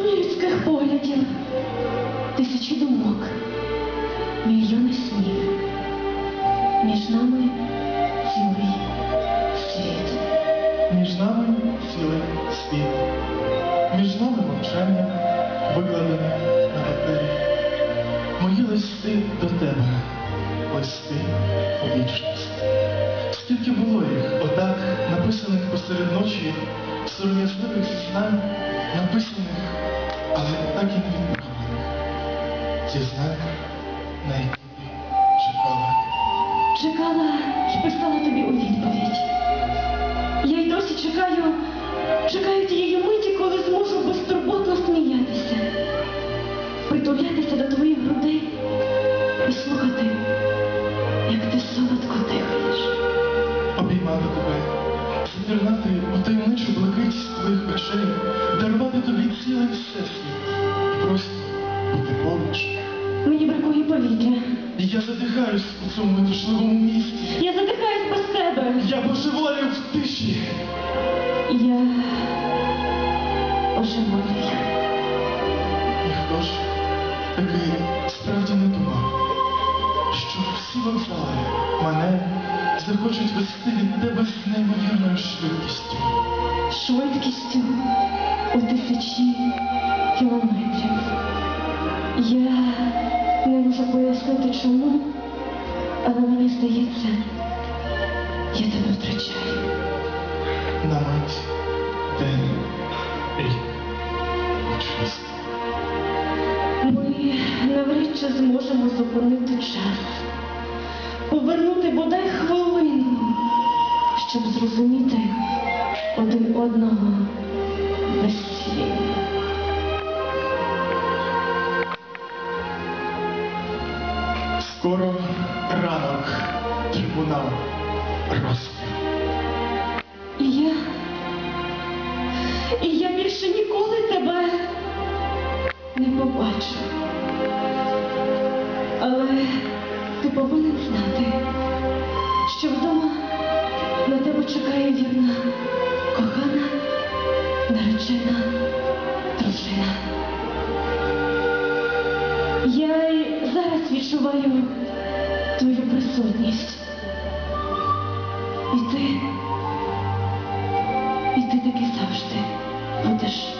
Сотні людських поглядів, тисячі думок, мільйони снів. Між нами цілий світ. Між нами цілий світ. Між нами мовчання, викладене на папері. Мої листи до тебе, листи у вічність. Скільки було їх, отак, написаних Ті знання, на які чекала. Чекала повітря. Я задихаюсь у цьому метушливому місті. Я задихаюсь без тебе. Я божеволію в тиші. Я оживаю. Ніхто ж таки справді не думав, що всі вокзали мене захочуть вести від тебе з неймовірною швидкістю. швидкістю пояснити чому, але мені здається, я тебе втрачаю. На мить, день, рік, вічність. Ми навряд чи зможемо зупинити час, повернути бодай хвилину, щоб зрозуміти один одного Скоро ранок, трибунал, розстріл. І я, і я більше ніколи тебе не побачу. Але ти повинен знати, що вдома на тебе чекає вірна, кохана, наречена дружина. Я відчуваю твою присутність. І ти, і ти таки завжди будеш.